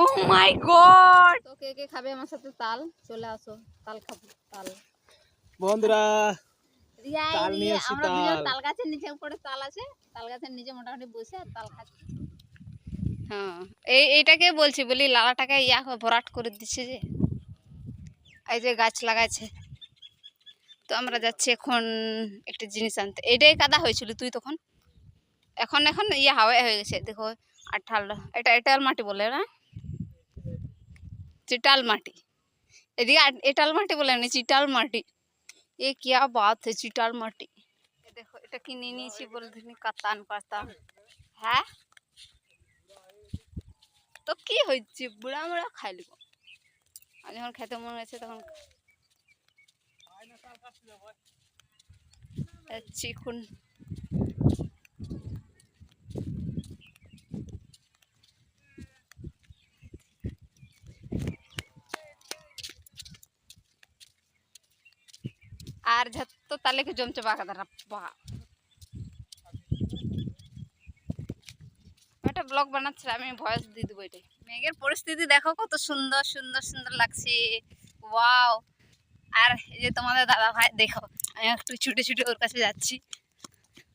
ও মাই god তো কে কে খাবে? আমার সাথে তাল। চলে আসো। তাল খাব। তাল। বন্ধুরা তাল নিয়ে দুজন তাল। তাল গাছের নিচে উপরে তাল আছে। তাল গাছের নিচে মোটামুটি বসে আর তাল খাচ্ছি। হ্যাঁ। এই এইটাকে বলছি বলি লালাটাকে ইয়া ভরাট করে দিচ্ছে যে। এই যে গাছ লাগাইছে। তো আমরা যাচ্ছি এখন একটা জিনিস আনতে। এটাই কাদা হয়েছিল তুই তখন? এখন এখন ইয়ে হাওয়া হয়ে গেছে। দেখো আর আঠাল। এটা এটাল মাটি বলে না? চিটাল মাটি এদিকে এটাল মাটি বলে না চিটাল মাটি এ কিয়া বাত চিটাল মাটি দেখো এটা কিনে নিয়েছি বলে কাতান পাতাম হ্যাঁ তো কি হয়েছে বুড়া মুড়া খাই লিব যখন খেতে মন গেছে তখন যাচ্ছি আর যত তালেকে জমছে বাঁকা দাঁড়া বাঁকা একটা ব্লগ বানাচ্ছিলাম আমি ভয়েস দিয়ে দেবো এটাই। মেঘের পরিস্থিতি দেখো কত সুন্দর সুন্দর সুন্দর লাগছে। ওয়াও। আর এই যে তোমাদের দাদা ভাই দেখো আমি একটু ছুটে ছুটে ওর কাছে যাচ্ছি।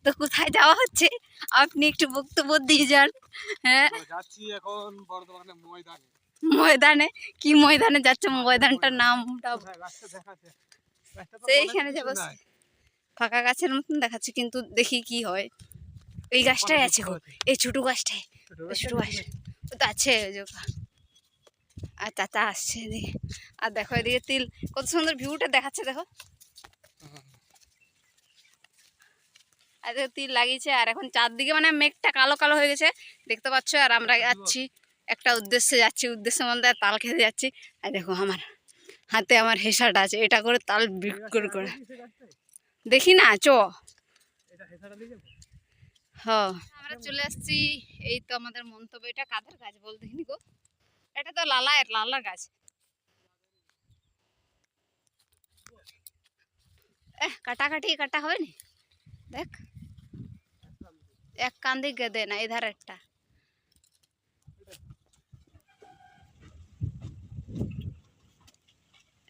তো কোথায় যাওয়া হচ্ছে? আপনি একটু বক্তব্য দিয়ে যান। হ্যাঁ। যাচ্ছি এখন বর্ধমানে ময়দানে। ময়দানে? কি ময়দানে যাচ্ছে? ময়দানটার নামটা সেইখানে যাব ফাঁকা গাছের মতন দেখাচ্ছে কিন্তু দেখি কি হয়। এই গাছটাই আছে গো এই ছোট গাছটাই ছোট গাছ ও তো আছে আর চাচা আসছে এদিকে। আর দেখো এদিকে তিল কত সুন্দর ভিউটা দেখাচ্ছে দেখো। আর দেখো তিল লাগিয়েছে আর এখন চারদিকে মানে মেঘটা কালো কালো হয়ে গেছে। দেখতে পাচ্ছ আর আমরা যাচ্ছি একটা উদ্দেশ্যে যাচ্ছি উদ্দেশ্য মধ্যে তাল খেতে যাচ্ছি। আর দেখো আমার। হাতে আমার হেসাটা আছে এটা করে তাল বিক্রি করে দেখি না চ। আমরা চলে আসছি এই তো আমাদের মন্তব্য এটা কাদের গাছ বল দেখিনি গো? এটা তো লালায়ের লালার গাছ। কাটাকাটি কাটা হবে নি দেখ। এক কান দিকে দে না এধার একটা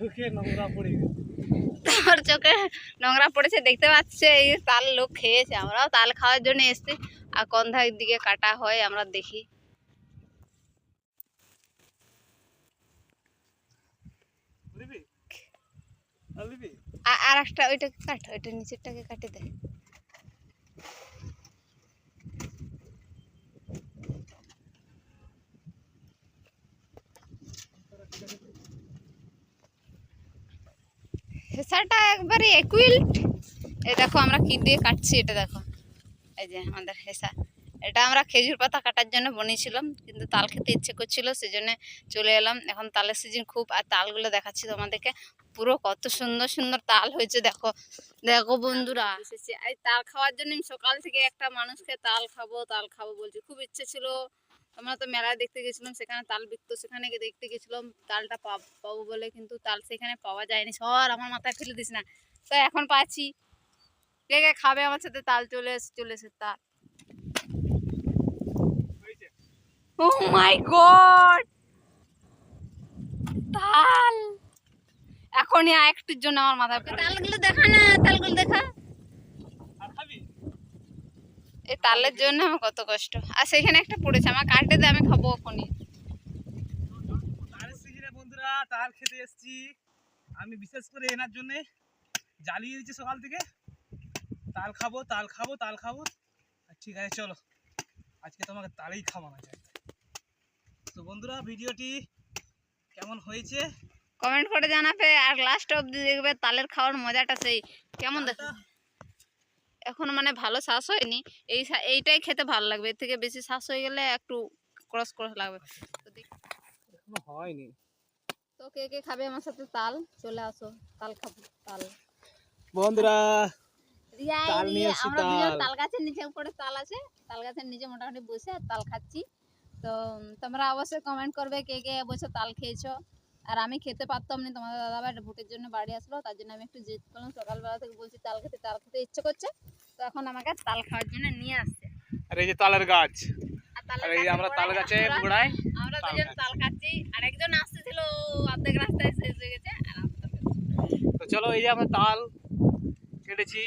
চোখে নোংরা পড়ে গেছে। তোমার চোখে নোংরা পড়েছে দেখতে পাচ্ছে এই তাল লোক খেয়েছে আমরাও তাল খাওয়ার জন্য এসছি। আর কন্ধার দিকে কাটা হয় আমরা দেখি। আর আর একটা ওইটাকে কাট ওইটা নিচেরটাকে কাটে দে। হেসাটা একবারে একুইল্ট এ দেখো আমরা কি দিয়ে কাটছি, এটা দেখো। এই যে আমাদের হেসা। এটা আমরা খেজুর পাতা কাটার জন্য বনিয়েছিলাম, কিন্তু তাল খেতে ইচ্ছে করছিল, সেজন্য চলে এলাম। এখন তালের সিজন খুব, আর তালগুলো দেখাচ্ছি তোমাদেরকে। পুরো কত সুন্দর সুন্দর তাল হয়েছে, দেখো। দেখো বন্ধুরা এই তাল খাওয়ার জন্য আমি সকাল থেকে একটা মানুষকে তাল খাব তাল খাব বলছি। খুব ইচ্ছে ছিল আমরা তো মেলায় দেখতে গেছিলাম, সেখানে তাল বিকতো, সেখানে দেখতে গেছিলাম, তালটা পাবো বলে, কিন্তু তাল সেখানে পাওয়া যায়নি। সর, আমার মাথায় ফেলে দিস না। তো এখন পাচ্ছি। কে কে খাবে আমার সাথে? তাল চলে এসে চলে এসে তাল? ও মাই গড তাল! এখনই একটুর জন্য আমার মাথায় তালগুলো দেখা না, তালগুলো দেখা? এই তালের জন্য আমার কত কষ্ট। আর সেখানে একটা পড়েছে আমার কাটে দে আমি খাব সিজনে বন্ধুরা তাল খেতে এসেছি। আমি বিশেষ করে এনার জন্য জ্বালিয়ে দিচ্ছি সকাল থেকে। তাল খাব তাল খাব তাল খাব। ঠিক আছে চলো। আজকে তোমাকে তালেই খাওয়ানো যায়। তো বন্ধুরা ভিডিওটি কেমন হয়েছে? কমেন্ট করে জানাবে আর লাস্ট অবধি দেখবে তালের খাওয়ার মজাটা সেই। কেমন দেখ? এখন মানে ভালো শ্বাস হয়নি। এই এইটাই খেতে ভালো লাগবে। এর থেকে বেশি শ্বাস হয়ে গেলে একটু ক্রস ক্রস লাগবে। তো হয়নি। তো কে কে খাবে আমার সাথে তাল? চলে আসো তাল খাব তাল। বন্ধুরা তাল নিয়ে আমরা তাল। গাছের নিচে উপরে তাল আছে। তাল গাছের নিচে মোটামুটি বসে তাল খাচ্ছি। তো তোমরা অবশ্যই কমেন্ট করবে কে কে বছর তাল খেয়েছো। আর আমি খেতে পারতাম না। তোমাদের দাদা দাদাভাই ভোটের জন্য বাড়ি আসলো তার জন্য আমি একটু জেদ করলাম সকালবেলা থেকে বলছি তাল খেতে তাল খেতে ইচ্ছে করছে। তো এখন আমাকে তাল খাওয়ার জন্য নিয়ে আসছে। আর এই যে তালের গাছ। আর এই যে আমরা তাল গাছে গোড়ায় আমরা দুজন তাল খাচ্ছি। আর একজন আসতেছিল অর্ধেক রাস্তায় শেষ হয়ে গেছে আর। তো চলো এই যে আমরা তাল কেটেছি।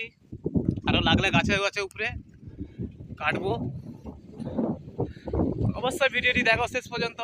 আরও লাগলে গাছে গাছে উপরে কাটবো। অবশ্যই ভিডিওটি দেখো শেষ পর্যন্ত।